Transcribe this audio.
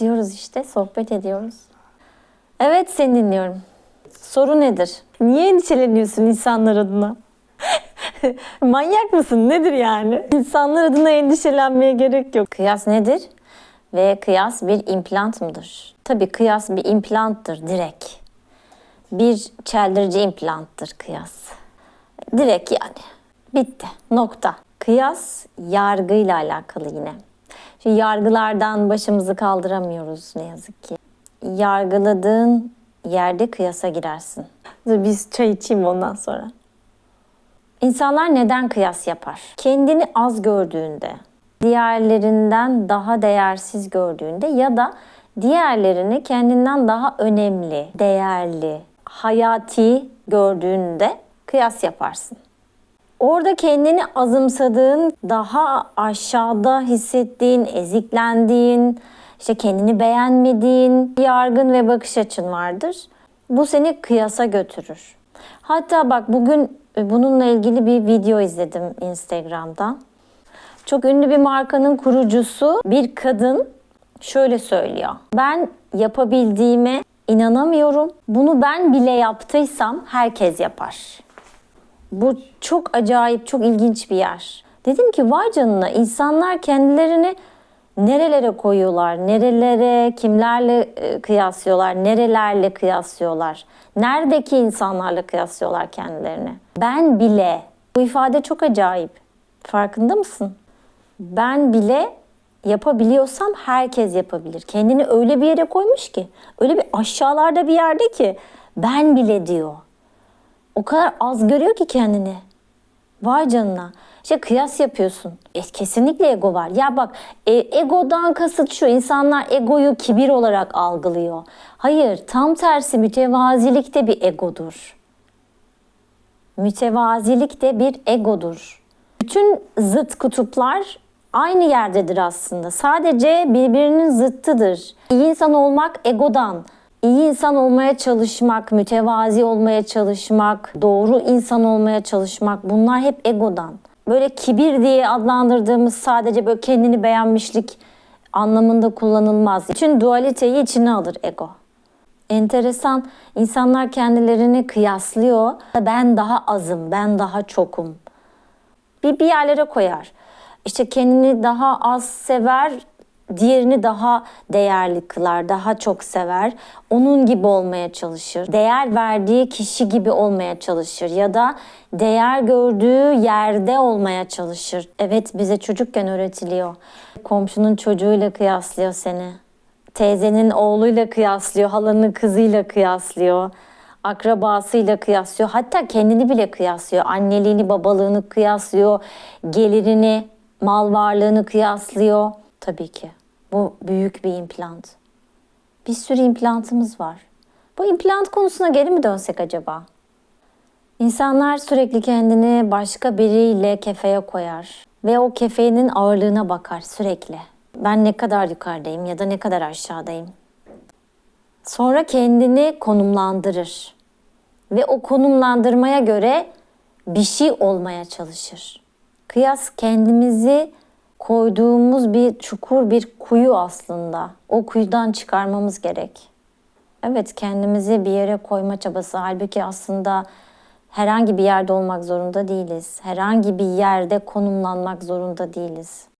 Gidiyoruz işte, sohbet ediyoruz. Evet, seni dinliyorum. Soru nedir? Niye endişeleniyorsun insanlar adına? Manyak mısın? Nedir yani? İnsanlar adına endişelenmeye gerek yok. Kıyas nedir? Ve kıyas bir implant mıdır? Tabii kıyas bir implanttır direkt. Bir çeldirici implanttır kıyas. Direkt yani. Bitti. Nokta. Kıyas yargıyla alakalı yine. Şimdi yargılardan başımızı kaldıramıyoruz ne yazık ki. Yargıladığın yerde kıyasa girersin. Dur biz çay içeyim ondan sonra. İnsanlar neden kıyas yapar? Kendini az gördüğünde, diğerlerinden daha değersiz gördüğünde ya da diğerlerini kendinden daha önemli, değerli, hayati gördüğünde kıyas yaparsın. Orada kendini azımsadığın, daha aşağıda hissettiğin, eziklendiğin, işte kendini beğenmediğin yargın ve bakış açın vardır. Bu seni kıyasa götürür. Hatta bak bugün bununla ilgili bir video izledim Instagram'dan. Çok ünlü bir markanın kurucusu bir kadın şöyle söylüyor. Ben yapabildiğime inanamıyorum. Bunu ben bile yaptıysam herkes yapar. Bu çok acayip, çok ilginç bir yer. Dedim ki vay canına insanlar kendilerini nerelere koyuyorlar, nerelere, kimlerle e, kıyaslıyorlar, nerelerle kıyaslıyorlar, neredeki insanlarla kıyaslıyorlar kendilerini. Ben bile, bu ifade çok acayip. Farkında mısın? Ben bile yapabiliyorsam herkes yapabilir. Kendini öyle bir yere koymuş ki, öyle bir aşağılarda bir yerde ki ben bile diyor. O kadar az görüyor ki kendini. Vay canına. İşte kıyas yapıyorsun. E, kesinlikle ego var. Ya bak e, egodan kasıt şu. insanlar egoyu kibir olarak algılıyor. Hayır tam tersi mütevazilik de bir egodur. Mütevazilik de bir egodur. Bütün zıt kutuplar aynı yerdedir aslında. Sadece birbirinin zıttıdır. İyi insan olmak egodan, iyi insan olmaya çalışmak, mütevazi olmaya çalışmak, doğru insan olmaya çalışmak bunlar hep egodan. Böyle kibir diye adlandırdığımız sadece böyle kendini beğenmişlik anlamında kullanılmaz. Bütün dualiteyi içine alır ego. Enteresan. İnsanlar kendilerini kıyaslıyor. Ben daha azım, ben daha çokum. Bir bir yerlere koyar. İşte kendini daha az sever, diğerini daha değerli kılar, daha çok sever. Onun gibi olmaya çalışır. Değer verdiği kişi gibi olmaya çalışır ya da değer gördüğü yerde olmaya çalışır. Evet bize çocukken öğretiliyor. Komşunun çocuğuyla kıyaslıyor seni. Teyzenin oğluyla kıyaslıyor, halanın kızıyla kıyaslıyor. Akrabasıyla kıyaslıyor. Hatta kendini bile kıyaslıyor. Anneliğini, babalığını kıyaslıyor. Gelirini, mal varlığını kıyaslıyor. Tabii ki. Bu büyük bir implant. Bir sürü implantımız var. Bu implant konusuna geri mi dönsek acaba? İnsanlar sürekli kendini başka biriyle kefeye koyar ve o kefenin ağırlığına bakar sürekli. Ben ne kadar yukarıdayım ya da ne kadar aşağıdayım. Sonra kendini konumlandırır ve o konumlandırmaya göre bir şey olmaya çalışır. Kıyas kendimizi koyduğumuz bir çukur, bir kuyu aslında. O kuyudan çıkarmamız gerek. Evet kendimizi bir yere koyma çabası. Halbuki aslında herhangi bir yerde olmak zorunda değiliz. Herhangi bir yerde konumlanmak zorunda değiliz.